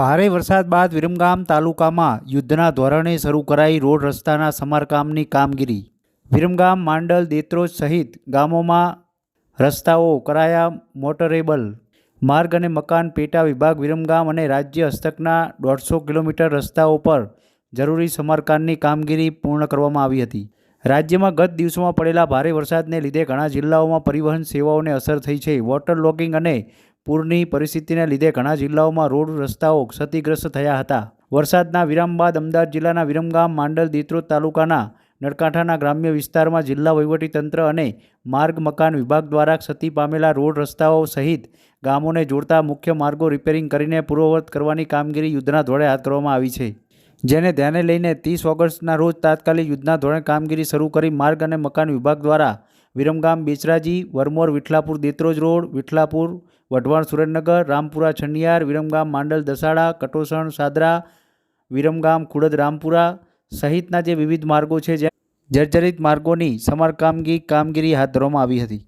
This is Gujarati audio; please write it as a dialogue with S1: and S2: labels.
S1: ભારે વરસાદ બાદ વિરમગામ તાલુકામાં યુદ્ધના ધોરણે શરૂ કરાઈ રોડ રસ્તાના સમારકામની કામગીરી. વિરમગામ માંડલ દેત્રોજ સહિત ગામોમાં રસ્તાઓ કરાયા મોટરેબલ. માર્ગ અને મકાન પેટા વિભાગ વિરમગામ અને રાજ્ય હસ્તકના દોઢસો કિલોમીટર રસ્તાઓ પર જરૂરી સમારકામની કામગીરી પૂર્ણ કરવામાં આવી હતી. રાજ્યમાં ગત દિવસોમાં પડેલા ભારે વરસાદને લીધે ઘણા જિલ્લાઓમાં પરિવહન સેવાઓને અસર થઈ છે. વોટર લોગિંગ અને પૂરની પરિસ્થિતિને લીધે ઘણા જિલ્લાઓમાં રોડ રસ્તાઓ ક્ષતિગ્રસ્ત થયા હતા. વરસાદના વિરામ બાદ અમદાવાદ જિલ્લાના વિરમગામ, માંડલ, દેત્રોદ તાલુકાના નળકાંઠાના ગ્રામ્ય વિસ્તારમાં જિલ્લા વહીવટીતંત્ર અને માર્ગ મકાન વિભાગ દ્વારા ક્ષતિ પામેલા રોડ રસ્તાઓ સહિત ગામોને જોડતા મુખ્ય માર્ગો રિપેરિંગ કરીને પૂર્વવર્ત કરવાની કામગીરી યુદ્ધના ધોરણે હાથ ધરવામાં આવી છે. જેને ધ્યાને લઈને ત્રીસ ઓગસ્ટના રોજ તાત્કાલિક યુદ્ધના ધોરણે કામગીરી શરૂ કરી માર્ગ અને મકાન વિભાગ દ્વારા વિરમગામ બેચરાજી, વરમોર વિઠલાપુર દેત્રોજ રોડ વિઠલાપુર વઢવાણ, સુરેન્દ્રનગર, રામપુરા છન્નિયાર વિરમગામ, માંડલ, દસાડા, કટોસણ, સાદરા, વિરમગામ, ખુડદ, રામપુરા સહિતના જે વિવિધ માર્ગો છે, જ્યાં જર્જરિત માર્ગોની સમારકામગી કામગીરી હાથ ધરવામાં આવી હતી.